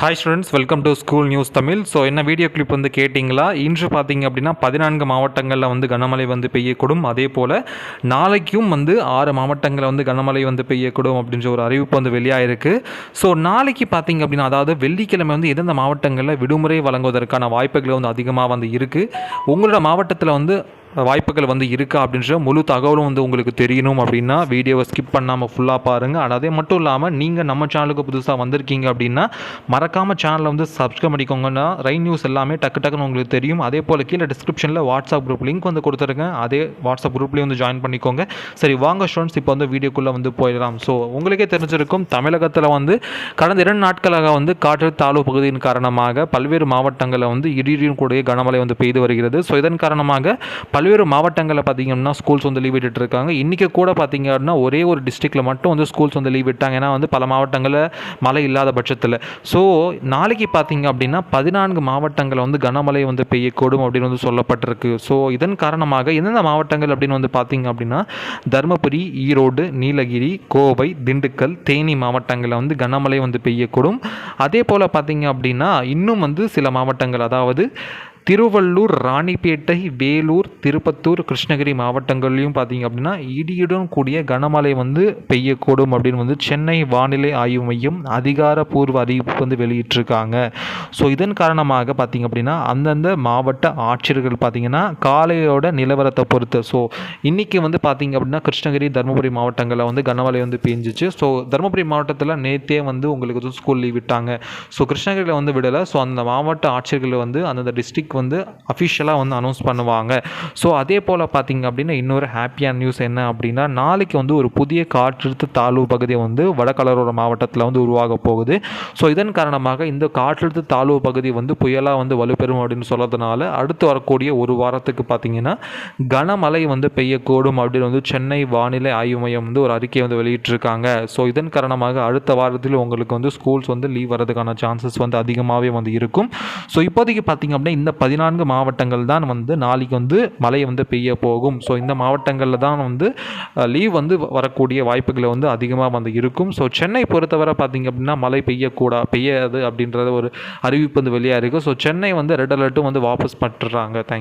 Hi students welcome to school news Tamil so என்ன video clip வந்து கேட்டிங்களா? இன்று பார்த்தீங்க அப்படின்னா பதினான்கு மாவட்டங்களில் வந்து கனமழை வந்து பெய்யக்கூடும். அதே போல் நாளைக்கும் வந்து ஆறு மாவட்டங்களில் வந்து கனமழை வந்து பெய்யக்கூடும் அப்படின்ற ஒரு அறிவிப்பு வந்து வெளியாகிருக்கு ஸோ நாளைக்கு பார்த்தீங்க அப்படின்னா அதாவது வெள்ளிக்கிழமை வந்து எந்தெந்த மாவட்டங்களில் விடுமுறை வழங்குவதற்கான வாய்ப்புகள் வந்து அதிகமாக வந்து இருக்குது உங்களோட மாவட்டத்தில் வந்து வாய்ப்புகள் வந்து இருக்கா அப்படின்ற முழு தகவலும் வந்து உங்களுக்கு தெரியணும் அப்படின்னா வீடியோவை ஸ்கிப் பண்ணாமல் ஃபுல்லாக பாருங்கள் ஆனால் அதே மட்டும் இல்லாமல் நீங்கள் நம்ம சேனலுக்கு புதுசாக வந்திருக்கீங்க அப்படின்னா மறக்காமல் சேனலை வந்து சப்ஸ்கிரைப் பண்ணிக்கோங்கன்னா ரைன் நியூஸ் எல்லாமே டக்கு டக்குன்னு உங்களுக்கு தெரியும். அதே போல் கீழே டிஸ்கிரிப்ஷனில் வாட்ஸ்அப் குரூப் லிங்க் வந்து கொடுத்துருக்கேன் அதே வாட்ஸ்அப் குரூப்லேயும் வந்து ஜாயின் பண்ணிக்கோங்க. சரி வாங்க ஸ்டூடெண்ட்ஸ் இப்போ வந்து வீடியோக்குள்ளே வந்து போயிடலாம். ஸோ உங்களுக்கே தெரிஞ்சிருக்கும் தமிழகத்தில் வந்து கடந்த இரண்டு நாட்களாக வந்து காற்று தாழ்வு பகுதியின் காரணமாக பல்வேறு மாவட்டங்களில் வந்து இடியுடன் கூடிய கனமழை வந்து பெய்து வருகிறது. ஸோ இதன் காரணமாக பல்வேறு மாவட்டங்களில் பார்த்தீங்கன்னா ஸ்கூல்ஸ் வந்து லீவ் விட்டுட்டு இருக்காங்க. இன்றைக்கி கூட பார்த்தீங்க அப்படின்னா ஒரே ஒரு டிஸ்ட்ரிக்டில் மட்டும் வந்து ஸ்கூல்ஸ் வந்து லீவ் விட்டாங்க. ஏன்னா வந்து பல மாவட்டங்களில் மழை இல்லாத பட்சத்தில். ஸோ நாளைக்கு பார்த்திங்க அப்படின்னா பதினான்கு மாவட்டங்களில் வந்து கனமழை வந்து பெய்யக்கூடும் அப்படின்னு வந்து சொல்லப்பட்டிருக்கு. ஸோ இதன் காரணமாக எந்தெந்த மாவட்டங்கள் அப்படின்னு வந்து பார்த்திங்க அப்படின்னா தருமபுரி ஈரோடு நீலகிரி கோவை திண்டுக்கல் தேனி மாவட்டங்களில் வந்து கனமழை வந்து பெய்யக்கூடும். அதே போல் பார்த்திங்க அப்படின்னா இன்னும் வந்து சில மாவட்டங்கள் அதாவது திருவள்ளூர் ராணிப்பேட்டை வேலூர் திருப்பத்தூர் கிருஷ்ணகிரி மாவட்டங்கள்லையும் பார்த்தீங்க அப்படின்னா இடியுடன் கூடிய கனமழை வந்து பெய்யக்கூடும் அப்படின்னு வந்து சென்னை வானிலை ஆய்வு மையம் அதிகாரப்பூர்வ அறிவிப்பு வந்து வெளியிட்டிருக்காங்க. ஸோ இதன் காரணமாக பார்த்தீங்க அப்படின்னா அந்தந்த மாவட்ட ஆட்சியர்கள் பார்த்தீங்கன்னா காலையோட நிலவரத்தை பொறுத்து ஸோ இன்றைக்கி வந்து பார்த்தீங்க அப்படின்னா கிருஷ்ணகிரி தருமபுரி மாவட்டங்களில் வந்து கனமழை வந்து பெஞ்சிச்சு. ஸோ தருமபுரி மாவட்டத்தில் நேற்றே வந்து உங்களுக்கு வந்து ஸ்கூல் லீவ் விட்டாங்க. ஸோ கிருஷ்ணகிரியில் வந்து விடலை. ஸோ அந்த மாவட்ட ஆட்சியர்கள் வந்து அந்தந்த டிஸ்ட்ரிக்ட் வந்து அஃபிஷியலாக வந்து அனௌன்ஸ் பண்ணுவாங்க. ஸோ அதே போல் பார்த்தீங்க அப்படின்னா இன்னொரு ஹாப்பியான நியூஸ் என்ன அப்படின்னா நாளைக்கு வந்து ஒரு புதிய காற்றழுத்த தாழ்வு பகுதி வந்து வடகலரோட மாவட்டத்தில் வந்து உருவாக போகுது. ஸோ இதன் காரணமாக இந்த காற்றழுத்த தாழ்வு பகுதி வந்து புயலாக வந்து வலுப்பெறும் அப்படின்னு சொல்கிறதுனால அடுத்து வரக்கூடிய ஒரு வாரத்துக்கு பார்த்தீங்கன்னா கனமழை வந்து பெய்யக்கூடும் அப்படின்னு வந்து சென்னை வானிலை ஆய்வு மையம் வந்து ஒரு அறிக்கையை வந்து வெளியிட்டிருக்காங்க. ஸோ இதன் காரணமாக அடுத்த வாரத்தில் உங்களுக்கு வந்து ஸ்கூல்ஸ் வந்து லீவ் வரதுக்கான சான்சஸ் வந்து அதிகமாகவே வந்து இருக்கும். ஸோ இப்போதைக்கு பார்த்தீங்க அப்படின்னா இந்த பதினான்கு மாவட்டங்கள் தான் வந்து நாளைக்கு வந்து மழை வந்து பெய்ய போகும். ஸோ இந்த மாவட்டங்களில் தான் வந்து லீவ் வந்து வரக்கூடிய வாய்ப்புகளை வந்து அதிகமாக வந்து இருக்கும். ஸோ சென்னை பொறுத்தவரை பார்த்திங்க அப்படின்னா மழை பெய்யக்கூடா பெய்யாது அப்படின்றத ஒரு அறிவிப்பு வந்து வெளியாக இருக்குது ஸோ சென்னை வந்து ரெட் அலர்ட்டும் வந்து வாபஸ் பட்டுறாங்க. தேங்க்